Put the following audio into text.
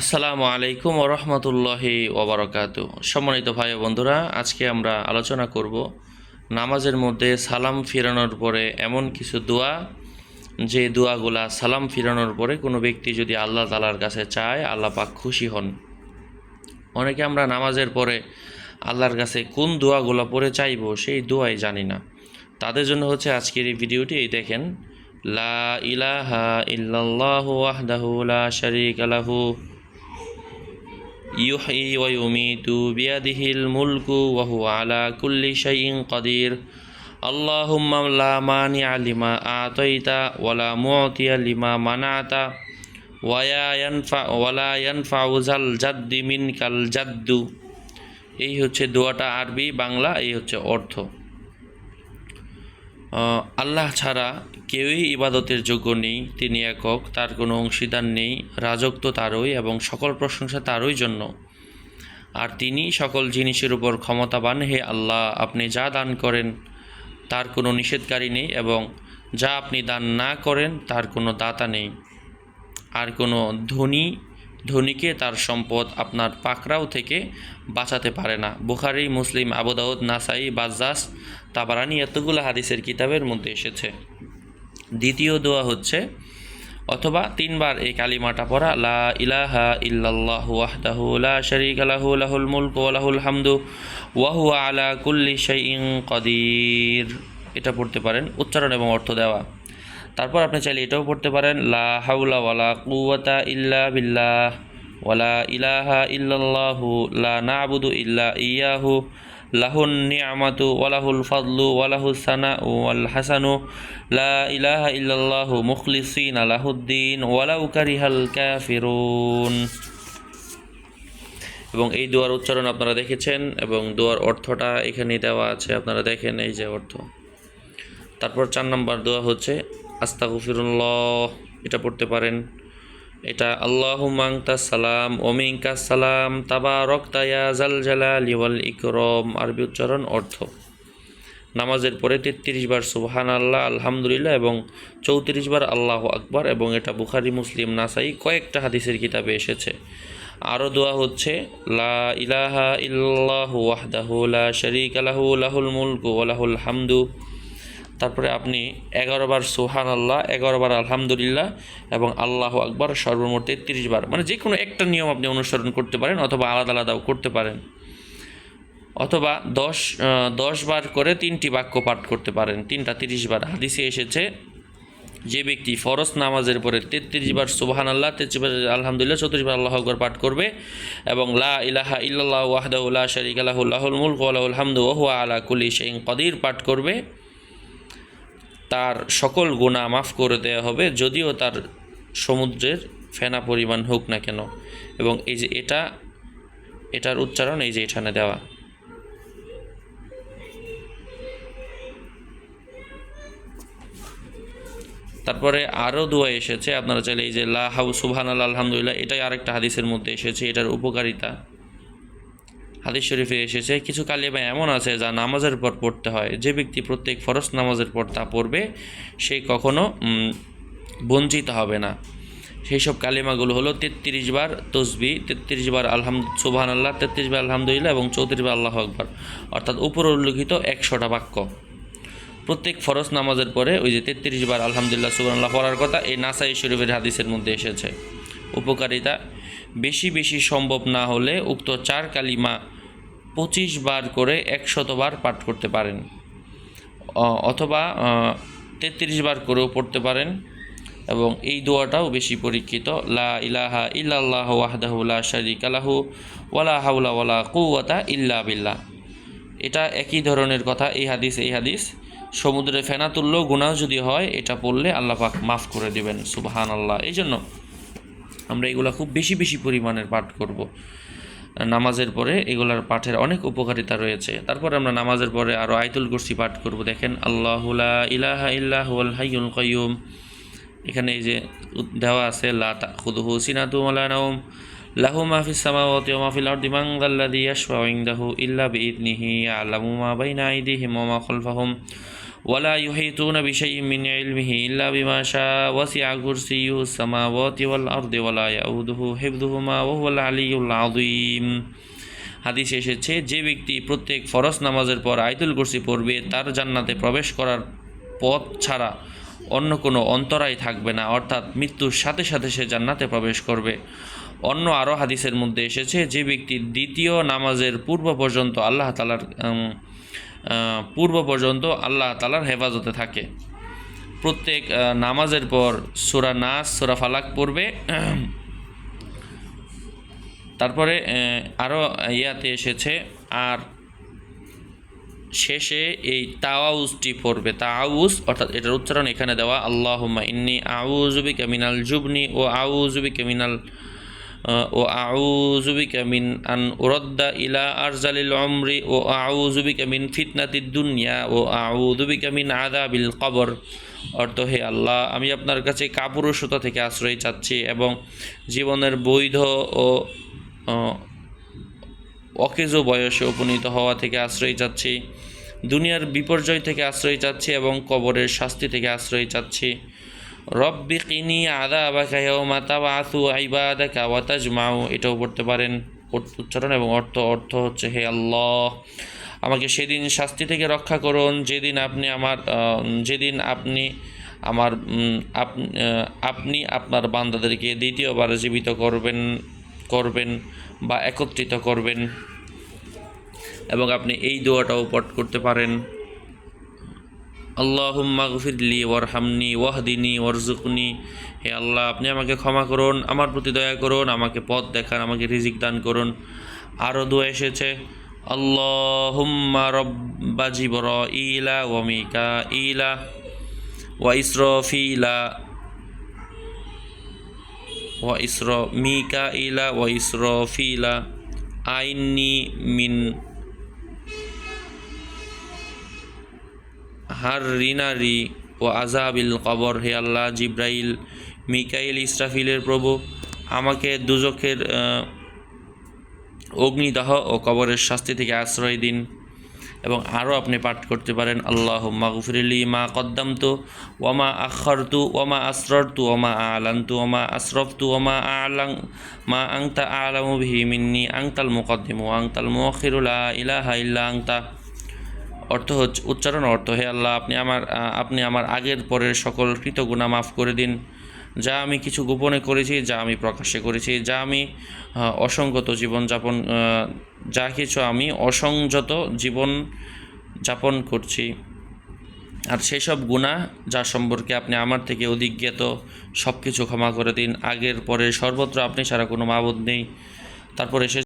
আসসালামু আলাইকুম ওরহমতুল্লাহি ওবরাকাত সম্মানিত ভাই বন্ধুরা, আজকে আমরা আলোচনা করব নামাজের মধ্যে সালাম ফিরানোর পরে এমন কিছু দোয়া, যে দোয়াগুলা সালাম ফিরানোর পরে কোনো ব্যক্তি যদি আল্লাহ তালার কাছে চায়, আল্লাহ পাক খুশি হন। অনেকে আমরা নামাজের পরে আল্লাহর কাছে কোন দোয়াগুলো পরে চাইব সেই দোয়াই জানি না। তাদের জন্য হচ্ছে আজকের এই ভিডিওটি, এই দেখেন, লা ইলাহা ইল্লাল্লাহু ওয়াহদাহু লা শারীকা লাহু ইউহয়ি ওয়া ইউমিতু বিয়াদিহিল মুলকু ওয়া আলা কুল্লি শাইইন কাদির। লিমা আতাইতা ওয়া লা মু'তিয়া লিমা মানাতা ওয়া য়া ইয়ানফা, ওয়া লা ইয়ানফাউ জাল জাদ্দি মিনকাল জাদ্দু। এই হচ্ছে দোয়াটা আরবি, বাংলা, এই হচ্ছে অর্থ। আল্লাহ ছাড়া কেউই ইবাদতের যোগ্য নেই, তিনি একক, তার কোনো অংশীদার নেই, রাজত্ব তারই এবং সকল প্রশংসা তারই জন্য। আর তিনি সকল জিনিসের উপর ক্ষমতাবান, হে আল্লাহ, আপনি যা দান করেন, তার কোনো নিষেধকারী নেই এবং যা আপনি দান না করেন, তার কোনো দাতা নেই। আর কোনো ধনী, ধনীকে তার সম্পদ আপনার পাকড়াও থেকে বাঁচাতে পারে না। বুখারি, মুসলিম, আবুদাউদ, নাসাই, বাজ্জাস, তাবারানি এতগুলো হাদিসের কিতাবের মধ্যে এসেছে। দ্বিতীয় দোয়া হচ্ছে, অথবা তিনবার এই কালিমাটা পড়া, লা ইলাহা ইল্লাল্লাহ ওয়াহদাহু লা শারীকা লাহু, লাহুল মুলকু ওয়া লাহুল হামদু, ওয়া হুয়া আলা কুল্লি শাইইন কাদির। এটা পড়তে পারেন, উচ্চারণ এবং অর্থ দেওয়া। তারপর আপনি চাইলে এটাও পড়তে পারেন, লা হাউলা ওয়ালা কুওয়াতা ইল্লা বিল্লাহ ওয়ালা ইলাহা ইল্লাল্লাহু, লা না'বুদু ইল্লা ইয়াহু লাহুন নিয়ামাতু ওয়ালাহুল ফাদলু ওয়ালাহুস সানা ওয়াল হাসানু। লা ইলাহা ইল্লাল্লাহু মুখলিসিন লাহুদ্দিন ওয়ালাউ কারিহাল কাফিরুন। এবং এই দোয়ার উচ্চারণ আপনারা দেখেছেন এবং দোয়ার অর্থটা এখানে দেওয়া আছে, আপনারা দেখেন এই যে অর্থ। তারপর চার নম্বর দোয়া হচ্ছে, আস্তাগফিরুল্লাহ, এটা পড়তে পারেন। এটা আল্লাহ মাংতাস সালাম ওমিংকা সালাম তাবা রক্তায়া জাল জালালি ওয়াল ইকরম। আরবি উচ্চারণ অর্থ নামাজের পরে তেত্রিশ বার সুবহান আল্লাহ আলহামদুলিল্লাহ এবং চৌত্রিশ বার আল্লাহ আকবার এবং এটা বুখারি, মুসলিম, নাসাই কয়েকটা হাদিসের কিতাবে এসেছে। আরও দোয়া হচ্ছে, লা ইলাহা ইল্লাল্লাহু ওয়াহদাহু লা শারীকা লাহু, লাহুল মুলকু ওয়া লাহুল হামদু। তারপরে আপনি এগারো বার সোহান আল্লাহ এগারো বার আলহামদুলিল্লাহ এবং আল্লাহ আকবার, সর্বমোট তেত্রিশ বার। মানে যে কোনো একটা নিয়ম আপনি অনুসরণ করতে পারেন অথবা আলাদা আলাদাও করতে পারেন। অথবা দশ দশ বার করে তিনটি বাক্য পাঠ করতে পারেন, তিনটা তিরিশ বার। হাদিসে এসেছে, যে ব্যক্তি ফরজ নামাজের পরে তেত্রিশ বার সুবাহান আল্লাহ তেত্রিশ বার আলহামদুলিল্লাহ, চৌত্রিশ বার আল্লাহ আকবর পাঠ করবে এবং লা ইলাহা ইল্লাল্লাহ ওয়াহদাউল্লাহ শরিক আলাহু লাহুল মুলক ওয়ালাহুল হামদু ওহুয়া আলা কুলি শাইইন কদির পাঠ করবে। তার সকল গুণা মাফ করে দেওয়া হবে, যদিও তার সমুদ্রের ফেনা পরিমাণ হোক না কেন। এবং এই যে এটা, এটার উচ্চারণ এই যে এখানে দেওয়া। তারপরে আরও দোয়া এসেছে, আপনারা চাইলে এই যে লা হাউ সুবহান আলহামদুলিল্লাহ, এটাই আরেকটা হাদিসের মধ্যে এসেছে, এটার উপকারিতা। হাদিস শরীফে এসেছে, কিছু কালিমা এমন আছে যা নামাজের পর পড়তে হয়। যে ব্যক্তি প্রত্যেক ফরজ নামাজের পর তা পড়বে, সে কখনো বঞ্চিত হবে না। সেই সব কালিমাগুলো হলো তেত্রিশ বার তসবি, তেত্রিশ বার আলহাম সুবহান আল্লাহ তেত্রিশ বার আলহামদুলিল্লাহ এবং চৌত্রিশ বার আল্লাহ আকবর। অর্থাৎ উপর উল্লিখিত একশোটা বাক্য। প্রত্যেক ফরজ নামাজের পরে ওই যে তেত্রিশ বার আলহামদুলিল্লাহ, সুবহানাল্লাহ পড়ার কথা এই নাসাই শরীফের হাদিসের মধ্যে এসেছে। উপকারিতা বেশি বেশি সম্ভব না হলে উক্ত চার কালিমা পঁচিশ বার করে একশতবার পাঠ করতে পারেন। অথবা তেত্রিশ বার করেও পড়তে পারেন এবং এই দোয়াটাও বেশি পরীক্ষিত। লা ইলাহা ইল্লাল্লাহ ওয়াহদাহু লা শারীকা লাহু ওয়ালা হাওলা ওয়ালা কুওয়াতা ইল্লা বিল্লাহ। এটা একই ধরনের কথা, এই হাদিস এই হাদিস। সমুদ্রে ফেনা তুললেও গুণাও যদি হয়, এটা পড়লে আল্লাহ পাক মাফ করে দিবেন সুবহান আল্লাহ এই জন্য আমরা এগুলা খুব বেশি বেশি পরিমাণের পাঠ করব। নামাজের পরে এগুলার পাঠের অনেক উপকারিতা রয়েছে। তারপরে আমরা নামাজের পরে আরও আয়তুল কুরসি পাঠ করব। দেখেন আল্লাহুলা ইলাহা ইল্লাহুল হাইয়ুল কাইয়ুম। এখানে এই যে দেওয়া আছে, লা তাখুদুহু সিনাতু লাহু মা ফিস সামাওয়াতি ওয়া মা ফিল আরদি, মান যাল্লাযী ইয়াশফাউ ইনদাহু ইল্লা বিইذনিহি ইয়ালামু মা বাইনা আইদিহিম ওয়া মা খালফাহুম। ওয়ালা ইউহিতুন বিশাইইম মিন ইলমিহি ইল্লা বিমা শা ওয়াসিআ কুরসিয়্যুহু সামাওয়াতি ওয়াল আরদি ওয়ালা ইয়াউদুহু হিফযুহুমা ওয়া হুয়াল আলিয়্যুল হাদিসে এসেছে, যে ব্যক্তি প্রত্যেক ফরস নামাজের পর আয়তুল কুরসি পড়বে, তার জান্নাতে প্রবেশ করার পথ ছাড়া অন্য কোনো অন্তরায় থাকবে না, অর্থাৎ মৃত্যুর সাথে সাথে সে জান্নাতে প্রবেশ করবে। অন্য আরও হাদিসের মধ্যে এসেছে, যে ব্যক্তি দ্বিতীয় নামাজের পূর্ব পর্যন্ত আল্লাহ তালার পূর্ব পর্যন্ত আল্লাহ তালার হেফাজতে থাকে। প্রত্যেক নামাজের পর সুরা নাস সুরা ফালাক পড়বে। তারপরে আরও ইয়াতে এসেছে আর শেষে এই তাওয়াউজটি পড়বে। তাওয়াউজ অর্থাৎ এটার উচ্চারণ এখানে দেওয়া আল্লাহুম্মা ইন্নি আউজুবিকা মিনাল জুবনি ও আউজুবিকা মিনাল আহ, ও আউজুবিকা মিন আন উরদ্দা ইলা আরজালিল অমরি ও আউজুবিকা মিন ফিতনাতিদ দুনিয়া, ও আউজুবিকা মিন আদাবিল কবর। অর্থ, হে আল্লাহ, আমি আপনার কাছে কাপুরুষতা থেকে আশ্রয় চাচ্ছি এবং জীবনের বৈধ ও, অকেজ বয়সে উপনীত হওয়া থেকে আশ্রয় চাচ্ছি, দুনিয়ার বিপর্যয় থেকে আশ্রয় চাচ্ছি এবং কবরের শাস্তি থেকে আশ্রয় চাচ্ছি। রব্বি কিনি আদা আবাকা মাতা বাসু আইবাদাকা ওয়াতাজমাউ এটাও পড়তে পারেন উচ্চারণ এবং অর্থ অর্থ হচ্ছে হে আল্লাহ, আমাকে সেদিন শাস্তি থেকে রক্ষা করুন, যেদিন আপনি আমার যেদিন আপনি আমার আপ- আপনি আপনার বান্দাদেরকে দ্বিতীয়বার জীবিত করবেন করবেন বা একত্রিত করবেন এবং আপনি এই দোয়াটাও পাঠ করতে পারেন। আল্লাহুম্মা গফিরলি ওয়ারহামনি, ওয়াহদিনী ওয়ারজুকনি হে আল্লাহ, আপনি আমাকে ক্ষমা করুন, আমার প্রতি দয়া করুন, আমাকে পথ দেখান, আমাকে রিজিক দান করুন। আরও দোয়া এসেছে, আল্লাহুম্মা রব্বা জিবর ইলা ওয়ামিকা ইলা ওয়া ইসরফিলা ওয়া ইসর মিকা ইলা ওয়া ইসরফিলা। আইনি মিন হার রিনারি ও আজাবিল কবর, হে আল্লাহ, জিব্রাইল, মিকাইল, ইসরাফিলের প্রভু, আমাকে দুজকের অগ্নিদাহ ও কবরের শাস্তি থেকে আশ্রয় দিন এবং আরও আপনি পাঠ করতে পারেন। আল্লাহ মাগফিরলি মা কদ্দামতু ওমা আখরতু ওমা আসররতু ওমা আলান্তু ওমা আসরফতু ওমা আলাং, মা আংতা আলামু বিহি মিন্নি, আংতাল মুকদ্দিমু আংতাল মুখিরুলা ইলাহা ইল্লা আংতা। অর্থ হচ্ছে, উচ্চারণ অর্থ, হে আল্লাহ, আপনি আমার আপনি আমার আগের পরের সকল কৃতগুণা মাফ করে দিন। যা আমি কিছু গোপনে করেছি, যা আমি প্রকাশ্যে করেছি, যা আমি অসংগত জীবনযাপন যা কিছু আমি অসংযত জীবন যাপন করছি। আর সেই সব গুণা যা সম্পর্কে আপনি আমার থেকে অধিক জ্ঞাত সব কিছু ক্ষমা করে দিন। আগের পরে সর্বত্র আপনি ছাড়া কোনো মাবুদ নেই। তারপরে এসে